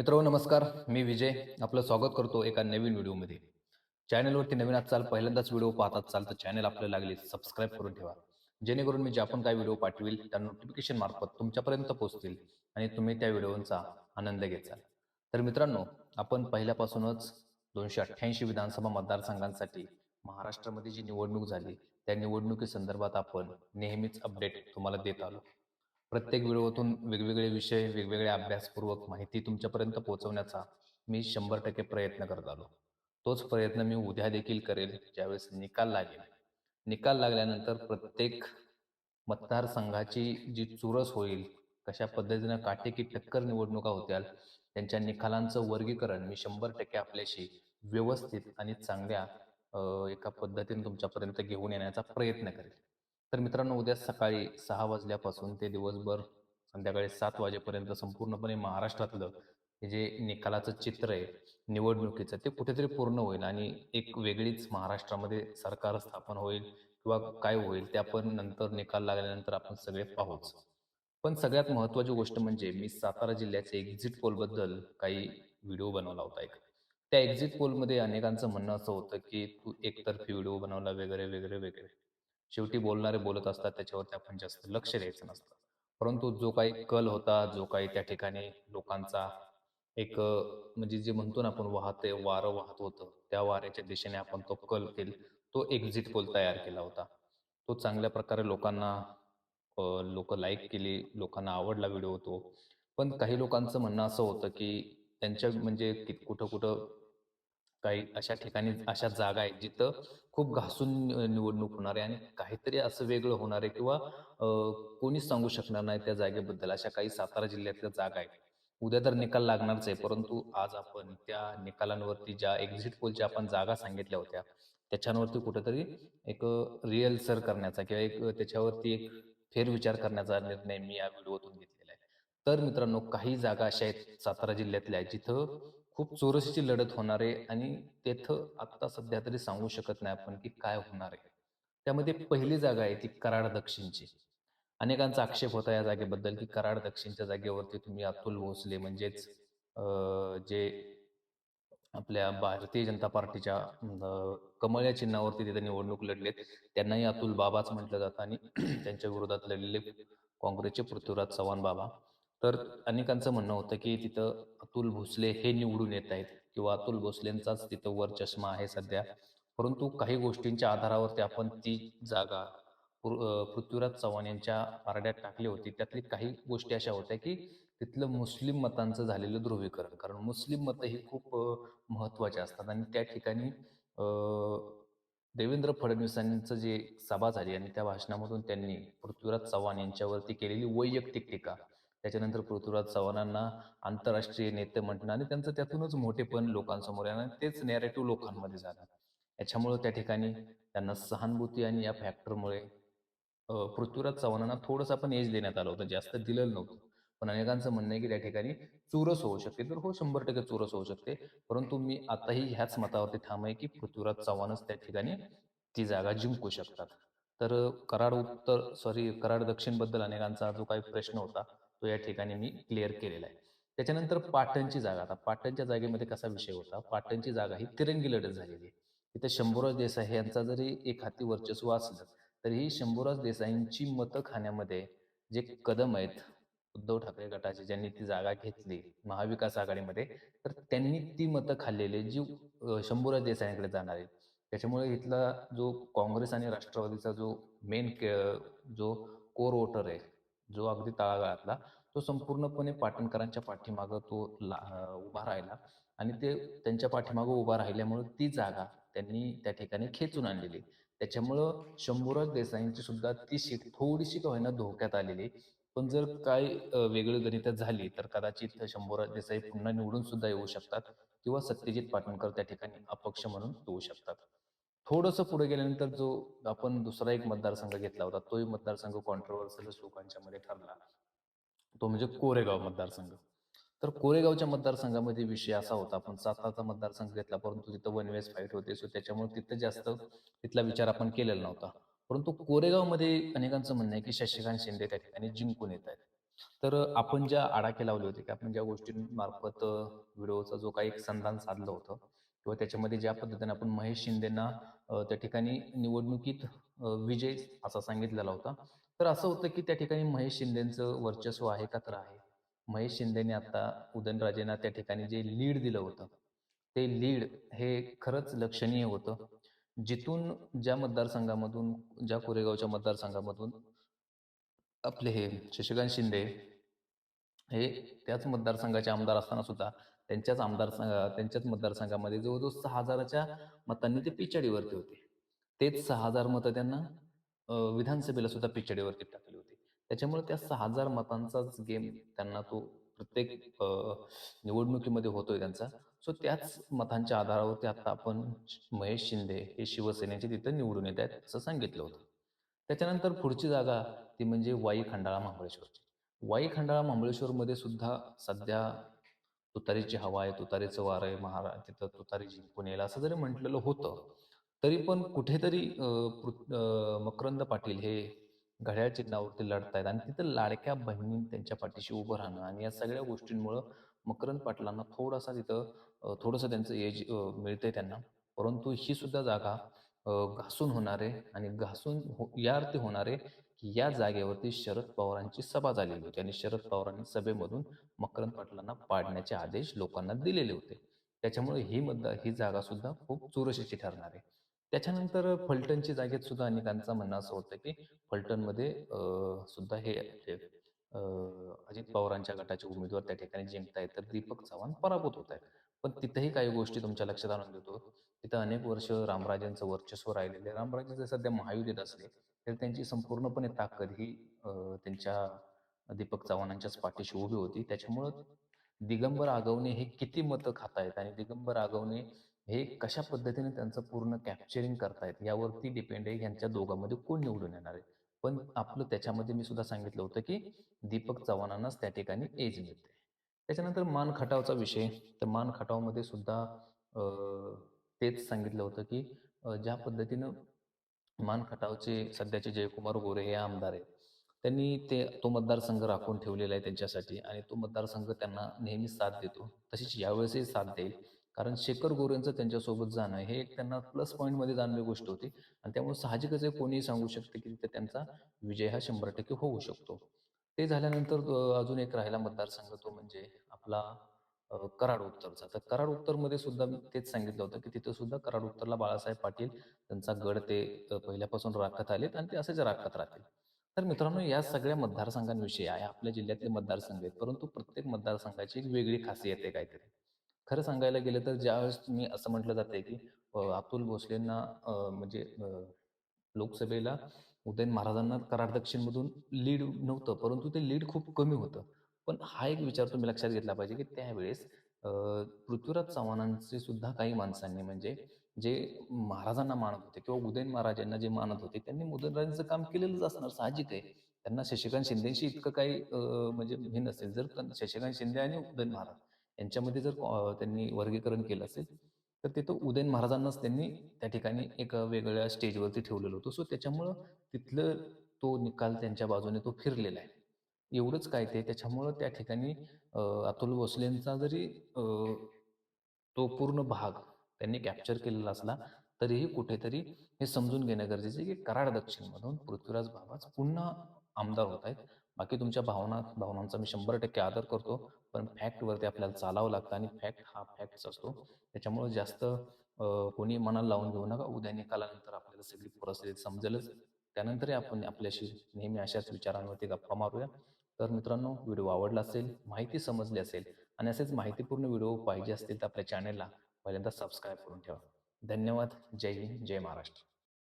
मित्रांनो नमस्कार. मी विजय. आपलं स्वागत करतो एका नवीन व्हिडिओमध्ये. चॅनलवरती नवीन असाल पहिल्यांदाच व्हिडिओ पाहत असाल तर चॅनल आपल्याला लागले सबस्क्राईब करून ठेवा. जेणेकरून मी जे आपण काय व्हिडिओ पाठवेल त्या नोटिफिकेशन मार्फत तुमच्यापर्यंत पोहोचतील आणि तुम्ही त्या व्हिडिओचा आनंद घेचाल तर मित्रांनो आपण पहिल्यापासूनच दोनशे अठ्ठ्याऐंशी विधानसभा मतदारसंघांसाठी महाराष्ट्रामध्ये जी निवडणूक झाली त्या निवडणुकीसंदर्भात आपण नेहमीच अपडेट तुम्हाला देत आलो. प्रत्येक व्हिडिओतून वेगवेगळे विषय वेगवेगळ्या अभ्यासपूर्वक माहिती तुमच्यापर्यंत पोहोचवण्याचा मी शंभर टक्के प्रयत्न करत आलो. तोच प्रयत्न मी उद्या देखील करेल ज्यावेळेस निकाल लागेल. निकाल लागल्यानंतर प्रत्येक मतदारसंघाची जी चुरस होईल कशा पद्धतीनं काटेकी टक्कर निवडणुका होत्याल त्यांच्या निकालांचं वर्गीकरण मी शंभर टक्के आपल्याशी व्यवस्थित आणि चांगल्या एका पद्धतीने तुमच्यापर्यंत घेऊन येण्याचा प्रयत्न करेल. तर मित्रांनो उद्या सकाळी सहा वाजल्यापासून ते दिवसभर संध्याकाळी सात वाजेपर्यंत संपूर्णपणे महाराष्ट्रातलं हे जे निकालाचं चित्र आहे निवडणुकीचं ते कुठेतरी पूर्ण होईल आणि एक वेगळीच महाराष्ट्रामध्ये सरकार स्थापन होईल किंवा काय होईल ते आपण नंतर निकाल लागल्यानंतर आपण सगळे पाहूच. पण सगळ्यात महत्त्वाची गोष्ट म्हणजे मी सातारा जिल्ह्याचे एक्झिट पोलबद्दल काही व्हिडिओ बनवला होता एक. त्या एक्झिट पोलमध्ये अनेकांचं म्हणणं असं होतं की तू एकतर्फी व्हिडिओ बनवला वगैरे वगैरे वगैरे. शेवटी बोलणारे बोलत असतात त्याच्यावरती आपण जास्त लक्ष द्यायचं नसतं. परंतु जो काही कल होता जो काही त्या ठिकाणी लोकांचा एक म्हणजे जे म्हणतो ना आपण वाहते वारं वाहत होतं त्या वाऱ्याच्या दिशेने आपण तो कल केल तो एक्झिट पोल तयार केला होता. तो चांगल्या प्रकारे लोकांना लोक लाईक केली लोकांना आवडला व्हिडिओ तो. पण काही लोकांचं म्हणणं असं होतं की त्यांच्या म्हणजे कुठं कुठं काही अशा ठिकाणी अशा जागा आहेत जिथं खूप घासून निवडणूक होणार आहे आणि काहीतरी असं वेगळं होणार आहे किंवा कोणीच सांगू शकणार नाही त्या जागेबद्दल. अशा काही सातारा जिल्ह्यातल्या जागा आहेत. उद्या तर निकाल लागणारच आहे परंतु आज आपण त्या निकालांवरती ज्या एक्झिट पोलच्या आपण जागा सांगितल्या होत्या त्याच्यावरती कुठेतरी एक रिअल सर करण्याचा किंवा एक त्याच्यावरती एक फेरविचार करण्याचा निर्णय मी या व्हिडिओतून घेतलेला आहे. तर मित्रांनो काही जागा अशा आहेत सातारा जिल्ह्यातल्या जिथं खूप चोरशीची लढत होणार आहे आणि तेथं आत्ता सध्या तरी सांगू शकत नाही आपण की काय होणार आहे. त्यामध्ये पहिली जागा आहे ती कराड दक्षिणची. अनेकांचा आक्षेप होता या जागेबद्दल की कराड दक्षिणच्या जागेवरती तुम्ही अतुल भोसले म्हणजेच जे आपल्या भारतीय जनता पार्टीच्या कमळ या चिन्हावरती तिथे निवडणूक लढलेत त्यांनाही अतुल बाबाच म्हटलं जातं आणि त्यांच्या विरोधात लढलेले काँग्रेसचे पृथ्वीराज चव्हाण बाबा. तर अनेकांचं म्हणणं होतं की तिथं अतुल भोसले हे निवडून येत आहेत किंवा अतुल भोसलेंचाच तिथं वर चष्मा आहे सध्या. परंतु काही गोष्टींच्या आधारावरती आपण ती जागा पृ- पृथ्वीराज चव्हाण यांच्या पारड्यात टाकली होती. त्यातली काही गोष्टी अशा होत्या की तिथलं मुस्लिम मतांचं झालेलं ध्रुवीकरण. कारण मुस्लिम मतं ही खूप महत्त्वाचे महत्त्वाचे असतात. आणि त्या ठिकाणी देवेंद्र फडणवीसांचं जे सभा झाली आणि त्या भाषणामधून त्यांनी पृथ्वीराज चव्हाण यांच्यावरती केलेली वैयक्तिक टीका त्याच्यानंतर पृथ्वीराज चव्हाणांना आंतरराष्ट्रीय नेते म्हटणं आणि त्यांचं त्यातूनच मोठेपण लोकांसमोर येणार आणि तेच नॅरेटिव्ह लोकांमध्ये जाणार. याच्यामुळे त्या ठिकाणी त्यांना सहानुभूती आणि या फॅक्टरमुळे पृथ्वीराज चव्हाणांना थोडंसं आपण एज देण्यात आलं होतं जास्त दिलेलं नव्हतं. पण अनेकांचं म्हणणं आहे की त्या ठिकाणी चुरस होऊ शकते. तर हो शंभर टक्के चुरस होऊ शकते. परंतु मी आताही ह्याच मतावरती ठाम आहे की पृथ्वीराज चव्हाणच त्या ठिकाणी ती जागा जिंकू शकतात. तर कराड उत्तर सॉरी कराड दक्षिणबद्दल अनेकांचा जो काही प्रश्न होता तो या ठिकाणी मी क्लिअर केलेला आहे. त्याच्यानंतर पाटणची जागा. आता पाटणच्या जागेमध्ये कसा विषय होता? पाटणची जागा ही तिरंगी लढत झालेली आहे. तिथे शंभूराज देसाई यांचा जरी एक हाती वर्चस्व असलं तरीही शंभूराज देसाईंची मतं खाण्यामध्ये जे कदम आहेत उद्धव ठाकरे गटाचे ज्यांनी ती जागा घेतली महाविकास आघाडीमध्ये तर त्यांनी ती मतं खाल्लेली जी शंभूराज देसाईंकडे जाणार आहेत. त्याच्यामुळे इथला जो काँग्रेस आणि राष्ट्रवादीचा जो मेन जो कोर वोटर आहे जो अगदी तळागाळातला तो संपूर्णपणे पाटणकरांच्या पाठीमागं तो ला उभा राहिला. आणि ते त्यांच्या पाठीमागं उभा राहिल्यामुळं ती जागा त्यांनी त्या ठिकाणी खेचून आणलेली. त्याच्यामुळं शंभूराज देसाईंची सुद्धा ती शीट थोडीशी का होईना धोक्यात आलेली. पण जर काय वेगळी गणित झाली तर कदाचित शंभूराज देसाई पुन्हा निवडून सुद्धा येऊ शकतात किंवा सत्यजित पाटणकर त्या ठिकाणी अपक्ष म्हणून येऊ शकतात. थोडंसं पुढे गेल्यानंतर जो आपण दुसरा एक मतदारसंघ घेतला होता तोही मतदारसंघ कॉन्ट्रोवर्सियल लोकांच्या मध्ये ठरला. तो म्हणजे कोरेगाव मतदारसंघ. तर कोरेगावच्या मतदारसंघामध्ये विषय असा होता आपण साताराचा मतदारसंघ घेतला परंतु तिथं वन वेज फाईट होते सो त्याच्यामुळे तिथं जास्त तिथला विचार आपण केलेला नव्हता. परंतु कोरेगावमध्ये अनेकांचं म्हणणं आहे की शशिकांत शिंदे त्या ठिकाणी जिंकून येत आहेत. तर आपण ज्या आडाखे लावले होते, की आपण ज्या गोष्टींमार्फत व्हिडिओचा जो काही एक संधान साधलं होतं किंवा त्याच्यामध्ये ज्या पद्धतीने आपण महेश शिंदेंना त्या ठिकाणी निवडणुकीत विजय असा सांगितलेला होता. तर असं होतं, की त्या ठिकाणी महेश शिंदेचं वर्चस्व आहे का? तर आहे. महेश शिंदेने आता उदयनराजेंना त्या ठिकाणी जे लीड दिलं होतं, ते लीड हे खरंच लक्षणीय होतं. जिथून ज्या मतदारसंघामधून, ज्या कोरेगावच्या मतदारसंघामधून आपले हे शशिकांत शिंदे हे त्याच मतदारसंघाचे आमदार असताना सुद्धा त्यांच्याच आमदार त्यांच्याच मतदारसंघामध्ये जवळजवळ 6,000च्या मतांनी ते पिछाडीवरती होते. तेच सहा हजार मतं त्यांना विधानसभेला सुद्धा पिछाडीवरती टाकली होती. त्याच्यामुळे त्या सहा हजार मतांचाच गेम त्यांना तो प्रत्येक निवडणुकीमध्ये होतोय त्यांचा. सो त्याच मतांच्या आधारावरती आता आपण महेश शिंदे हे शिवसेनेचे तिथं निवडून येत आहेत असं सांगितलं होतं. त्याच्यानंतर पुढची जागा ती म्हणजे वाई खंडाळा महाबळेश्वरची. वाई खंडाळा महाबळेश्वरमध्ये सुद्धा सध्या तुतारीची हवा आहे, तुतारीचं वारं आहे, महाराज तिथं तुतारी जिंकून येईल असं जरी म्हटलेलं होतं, तरी पण कुठेतरी मकरंद पाटील हे घड्याळ चिन्हावरती लढतायत आणि तिथं लाडक्या बहिणी त्यांच्या पाठीशी उभं राहणं आणि या सगळ्या गोष्टींमुळं मकरंद पाटलांना थोडासा तिथं थोडंसं त्यांचं एज मिळतंय त्यांना. परंतु ही सुद्धा जागा घासून होणारे आणि घासून हो या अर्थी होणारे की या जागेवरती शरद पवारांची सभा झालेली होती आणि शरद पवारांनी सभेमधून मकरंद पाटलांना पाडण्याचे आदेश लोकांना दिलेले होते. त्याच्यामुळे ही मतदार ही जागा सुद्धा खूप चुरशीची ठरणार आहे. त्याच्यानंतर फलटणची जागेत सुद्धा अनेकांचं म्हणणं असं होतं, की फलटणमध्ये सुद्धा हे अजित पवारांच्या गटाचे उमेदवार त्या ठिकाणी जिंकतायत, तर दीपक चव्हाण पराभूत होत आहेत. पण तिथंही काही गोष्टी तुमच्या लक्षात आणून देतो. तिथं अनेक वर्ष रामराजेंचं वर्चस्व राहिलेलं आहे. रामराजे जर सध्या महायुतीत असले, तर त्यांची संपूर्णपणे ताकद ही त्यांच्या दीपक चव्हाणांच्याच पाठीशी उभी होती. त्याच्यामुळं दिगंबर आगवणे हे किती मतं खातायत आणि दिगंबर आगवणे हे कशा पद्धतीने त्यांचं पूर्ण कॅप्चरिंग करतायत यावरती डिपेंड आहे यांच्या दोघांमध्ये कोण निवडून येणार आहे. पण आपलं त्याच्यामध्ये मी सुद्धा सांगितलं होतं, की दीपक चव्हाणांनाच त्या ठिकाणी एज मिळते. त्याच्यानंतर मान खटावचा विषय, तर मान खटावमध्ये सुद्धा तेच सांगितलं होतं, की ज्या पद्धतीनं मान खटावचे सध्याचे जयकुमार गोरे हे आमदार आहेत. त्यांनी ते तो मतदारसंघ राखून ठेवलेला आहे त्यांच्यासाठी आणि तो मतदारसंघ त्यांना नेहमी साथ देतो. तशीच यावेळेसही साथ देईल. कारण शेखर गोरेंचं त्यांच्यासोबत जाणं हे एक त्यांना प्लस पॉईंटमध्ये जाणारी गोष्ट होती आणि त्यामुळे साहजिकच कोणीही सांगू शकते, की तिथे त्यांचा विजय हा 100% होऊ शकतो. ते झाल्यानंतर अजून एक राहिला मतदारसंघ तो म्हणजे आपला कराड उत्तरचा. तर कराड उत्तरमध्ये सुद्धा मी तेच सांगितलं होतं, की तिथं सुद्धा कराड उत्तरला बाळासाहेब पाटील त्यांचा गड ते पहिल्यापासून राखत आलेत आणि ते असेच राखत राहतील. तर मित्रांनो या सगळ्या मतदारसंघांविषयी आहे आपल्या जिल्ह्यातले मतदारसंघ आहेत, परंतु प्रत्येक मतदारसंघाची एक वेगळी खासियत आहे काहीतरी. खरं सांगायला गेलं तर ज्यावेळेस तुम्ही असं म्हटलं जाते की अतुल भोसलेंना म्हणजे लोकसभेला उदयन महाराजांना कराड दक्षिणमधून लीड नव्हतं, परंतु ते लीड खूप कमी होतं. पण हा एक विचार तुम्ही लक्षात घेतला पाहिजे, की त्यावेळेस पृथ्वीराज चव्हाणांचे सुद्धा काही माणसांनी म्हणजे जे महाराजांना मानत होते किंवा उदयन महाराजांना जे मानत होते, त्यांनी उदयनराजांचं काम केलेलंच असणार साहजिक आहे. त्यांना शशिकांत शिंदेशी इतकं काही म्हणजे हे नसेल. जर शशिकांत शिंदे आणि उदयन महाराज यांच्यामध्ये जर त्यांनी वर्गीकरण केलं असेल, तर तिथं उदयन महाराजांनाच त्यांनी त्या ठिकाणी एक वेगळ्या स्टेजवरती ठेवलेलं होतं. सो त्याच्यामुळं तिथलं तो निकाल त्यांच्या बाजूने तो फिरलेला आहे. एवढंच काय ते त्याच्यामुळं त्या ठिकाणी अतुल भोसलेंचा जरी तो पूर्ण भाग त्यांनी कॅप्चर केलेला असला, तरीही कुठेतरी हे समजून घेणं गरजेचं आहे, की कराड दक्षिणमधून पृथ्वीराज बाबाच पुन्हा आमदार होत आहेत. बाकी तुमच्या भावना भावनांचा मी 100% आदर करतो. पण फॅक्टवरती आपल्याला चालावं लागतं आणि फॅक्ट हा फॅक्टच असतो. त्याच्यामुळे जास्त कोणी मनाला लावून घेऊ नका. उद्या निकालानंतर आपल्याला सगळी परिस्थिती समजेलच. त्यानंतरही आपण आपल्याशी नेहमी अशाच विचारांवरती गप्पा मारूया. तर मित्रांनो व्हिडिओ आवडला असेल, माहिती समजली असेल आणि असेच माहितीपूर्ण व्हिडिओ पाहिजे असतील तर आपल्या चॅनेलला पहिल्यांदा सबस्क्राईब करून ठेवा. धन्यवाद. जय हिंद, जय महाराष्ट्र.